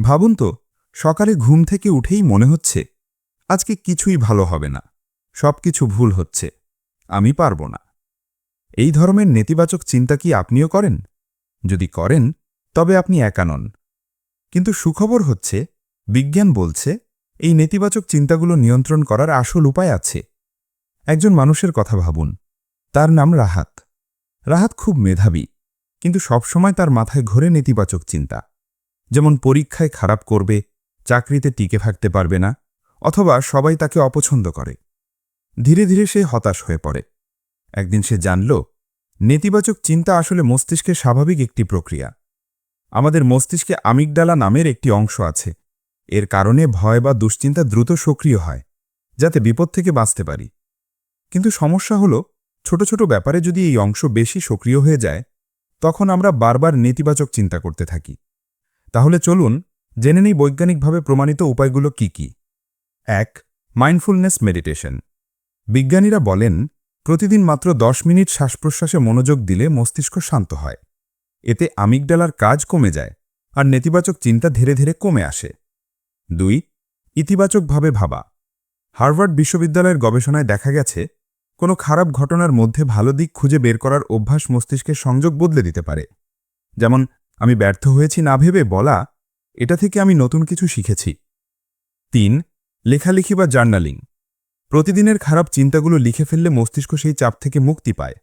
ভাবুন তো, সকালে ঘুম থেকে উঠেই মনে হচ্ছে, আজকে কিছুই ভালো হবে না সব কিছু ভুল হচ্ছে, আমি পারব না। এই ধরনের নেতিবাচক চিন্তা কি আপনিও করেন? যদি করেন, তবে আপনি একা নন। কিন্তু সুখবর হচ্ছে, বিজ্ঞান বলছে, এই নেতিবাচক চিন্তাগুলো নিয়ন্ত্রণ করার আসল উপায় আছে। একজন মানুষের কথা ভাবুন, তার নাম রাহাত। রাহাত খুব মেধাবী, কিন্তু সবসময় তার মাথায় ঘোরে নেতিবাচক চিন্তা। যেমন পরীক্ষায় খারাপ করবে, চাকরিতে টিকে থাকতে পারবে না, অথবা সবাই তাকে অপছন্দ করে। ধীরে ধীরে সে হতাশ হয়ে পড়ে। একদিন সে জানল, নেতিবাচক চিন্তা আসলে মস্তিষ্কের স্বাভাবিক একটি প্রক্রিয়া। আমাদের মস্তিষ্কে আমিগডালা নামের একটি অংশ আছে। এর কারণে ভয় বা দুশ্চিন্তা দ্রুত সক্রিয় হয়, যাতে বিপদ থেকে বাঁচতে পারি। কিন্তু সমস্যা হল, ছোট ছোট ব্যাপারে যদি এই অংশ বেশি সক্রিয় হয়ে যায়, তখন আমরা বারবার নেতিবাচক চিন্তা করতে থাকি। তাহলে চলুন জেনে নেই বৈজ্ঞানিকভাবে প্রমাণিত উপায়গুলো কি কি। এক মাইন্ডফুলনেস মেডিটেশন বিজ্ঞানীরা বলেন, প্রতিদিন মাত্র দশ মিনিট শ্বাস প্রশ্বাসে মনোযোগ দিলে মস্তিষ্ক শান্ত হয়। এতে আমিগডালার কাজ কমে যায় আর নেতিবাচক চিন্তা ধীরে ধীরে কমে আসে। দুই, ইতিবাচকভাবে ভাবা। হার্ভার্ড বিশ্ববিদ্যালয়ের গবেষণায় দেখা গেছে, কোনো খারাপ ঘটনার মধ্যে ভালো দিক খুঁজে বের করার অভ্যাস মস্তিষ্কের সংযোগ বদলে দিতে পারে। যেমন আমি ব্যর্থ হয়েছি না ভেবে বলা, এটা থেকে আমি নতুন কিছু শিখেছি। তিন, লেখালেখি বা জার্নালিং। প্রতিদিনের খারাপ চিন্তাগুলো লিখে ফেললে মস্তিষ্ক সেই চাপ থেকে মুক্তি পায়।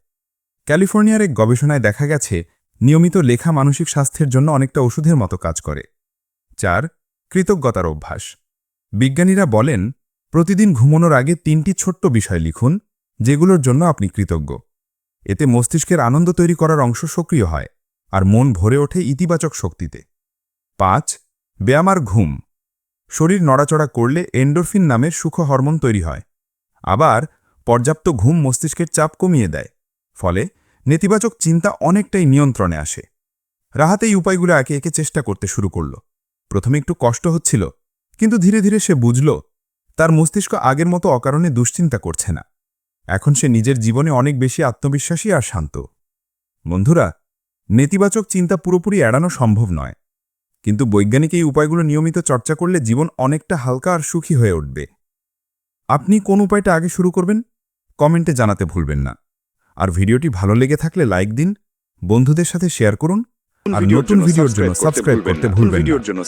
ক্যালিফোর্নিয়ার এক গবেষণায় দেখা গেছে, নিয়মিত লেখা মানসিক স্বাস্থ্যের জন্য অনেকটা ওষুধের মতো কাজ করে। চার, কৃতজ্ঞতার অভ্যাস। বিজ্ঞানীরা বলেন, প্রতিদিন ঘুমানোর আগে তিনটি ছোট্ট বিষয় লিখুন, যেগুলোর জন্য আপনি কৃতজ্ঞ। এতে মস্তিষ্কের আনন্দ তৈরি করার অংশ সক্রিয় হয়। আর মন ভরে ওঠে ইতিবাচক শক্তিতে। পাঁচ ব্যায়াম আর ঘুম। শরীর নড়াচড়া করলে এন্ডোরফিন নামের সুখ হরমোন তৈরি হয়। আবার পর্যাপ্ত ঘুম মস্তিষ্কের চাপ কমিয়ে দেয়। ফলে নেতিবাচক চিন্তা অনেকটাই নিয়ন্ত্রণে আসে। রাহাত এই উপায়গুলো একে একে চেষ্টা করতে শুরু করল। প্রথমে একটু কষ্ট হচ্ছিল, কিন্তু ধীরে ধীরে সে বুঝল, তার মস্তিষ্ক আগের মতো অকারণে দুশ্চিন্তা করছে না। এখন সে নিজের জীবনে অনেক বেশি আত্মবিশ্বাসী আর শান্ত। বন্ধুরা নেতিবাচক চিন্তা পুরোপুরি এড়ানো সম্ভব নয়। কিন্তু বৈজ্ঞানিক এই উপায়গুলো নিয়মিত চর্চা করলে জীবন অনেকটা হালকা আর সুখী হয়ে উঠবে। আপনি কোন উপায়টা আগে শুরু করবেন? কমেন্টে জানাতে ভুলবেন না। আর ভিডিওটি ভালো লেগে থাকলে লাইক দিন বন্ধুদের সাথে শেয়ার করুন আর নতুন ভিডিওর জন্য সাবস্ক্রাইব করতে ভুলবেন না।